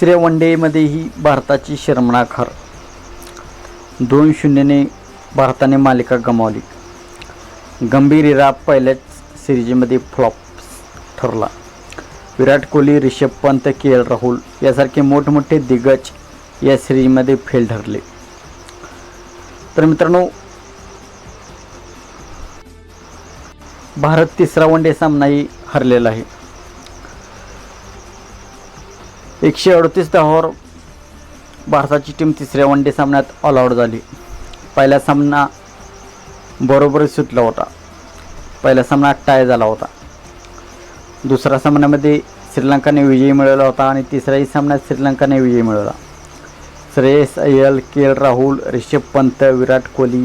तिसऱ्या वन डेमध्येही भारताची शर्मनाक हार दोन शून्यने भारताने मालिका गमावली. गंभीर इरा पहिल्याच सिरीजमध्ये फ्लॉप ठरला. विराट कोहली रिषभ पंत के एल राहुल यासारखे मोठमोठे दिग्गज या सिरीजमध्ये फेल ठरले. तर मित्रांनो भारत तिसरा वन डे सामनाही हरलेला आहे. एकशे अडतीस धावावर भारताची टीम तिसऱ्या वन डे सामन्यात ऑल आऊट झाली. पहिला सामना बरोबरच सुटला होता. पहिला सामना टाय झाला होता. दुसऱ्या सामन्यामध्ये श्रीलंकाने विजय मिळवला होता आणि तिसऱ्याही सामन्यात श्रीलंकाने विजय मिळवला. श्रेयस अय्यल के एल राहुल रिषभ पंत विराट कोहली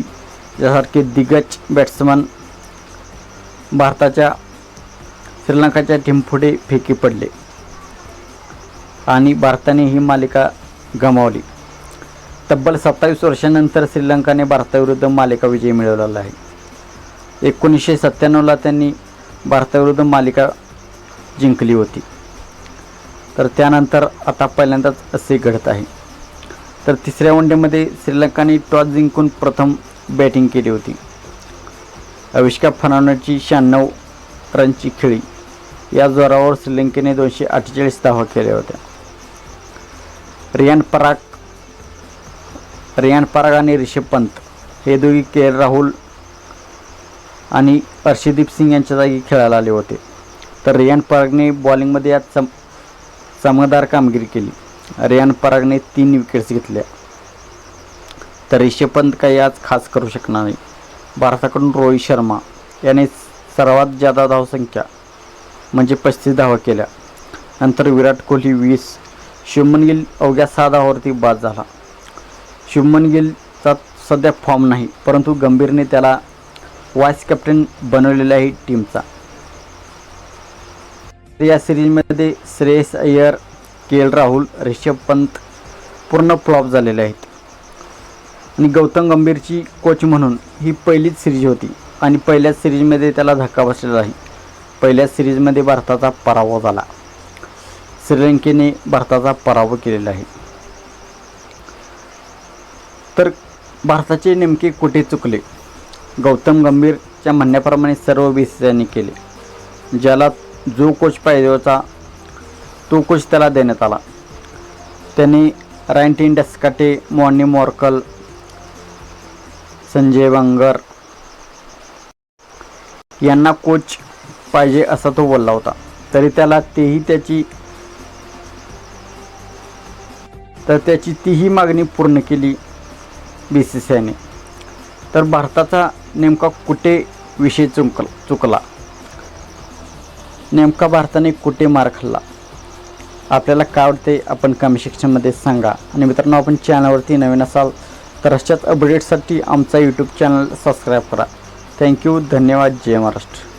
यासारखे दिग्गज बॅट्समन भारताच्या श्रीलंकाच्या टीमपुढे फेकी पडले. आणि भारताने ही मालिका गमावली. तब्बल सत्तावीस वर्षानंतर श्रीलंकाने भारताविरुद्ध मालिका विजय मिळवलेला आहे. एकोणीसशे सत्त्याण्णवला त्यांनी भारताविरुद्ध मालिका जिंकली होती. तर त्यानंतर आता पहिल्यांदाच असे घडत आहे. तर तिसऱ्या वनडेमध्ये श्रीलंकाने टॉस जिंकून प्रथम बॅटिंग केली होती. अविष्का फर्नांडची शहाण्णव रनची खेळी या जोरावर श्रीलंकेने दोनशे अठ्ठेचाळीस धावा केल्या होत्या. रियान पराग रियान पराग आणि रिषभ पंत. हे दोघी के एल राहुल आणि अर्षदीप सिंग यांच्या जागी खेळायला आले होते. तर रियान परागने बॉलिंगमध्ये आज चम चमकदार कामगिरी केली. रियान परागने तीन विकेट्स घेतल्या. तर रिषभ पंत काही आज खास करू शकणार नाही. भारताकडून रोहित शर्मा याने सर्वात जादा धावसंख्या म्हणजे पस्तीस धावा केल्या. नंतर विराट कोहली वीस शुभमन गिल अवघ्या सहा धावावरती बाद झाला. शुभमन गिलचा सध्या फॉर्म नाही परंतु गंभीरने त्याला वाईस कॅप्टन बनवलेला आहे टीमचा या सिरीजमध्ये श्रेयस अय्यर के एल राहुल रिषभ पंत पूर्ण फ्लॉप झालेले आहेत. आणि गौतम गंभीरची कोच म्हणून ही पहिलीच सिरीज होती आणि पहिल्याच सिरीजमध्ये त्याला धक्का बसलेला आहे. पहिल्याच सिरीजमध्ये भारताचा पराभव झाला. श्रीलंकेने भारताचा पराभव केलेला आहे. तर भारताचे नेमके कुठे चुकले? गौतम गंभीरच्या म्हणण्याप्रमाणे सर्व बीसीसीआयने यांनी केले. ज्याला जो कोच पाहिजे होता तो कोच त्याला देण्यात आला. त्यांनी रायन्टीन डस्काटे मॉन्नी मॉर्कल संजय बांगर यांना कोच पाहिजे असा तो बोलला होता. तरी त्याला तेही त्याची तर त्याची तीही मागणी पूर्ण केली बी सी सी आयने तर भारताचा नेमका कुठे विषय चुकला चुकला? नेमका भारताने कुठे मार खाल्ला? आपल्याला काय वाटते आपण कमी सेक्शनमध्ये सांगा. आणि मित्रांनो आपण चॅनलवरती नवीन असाल तर अशाच अपडेट्ससाठी आमचा यूट्यूब चॅनल सबस्क्राईब करा. थँक्यू धन्यवाद. जय महाराष्ट्र.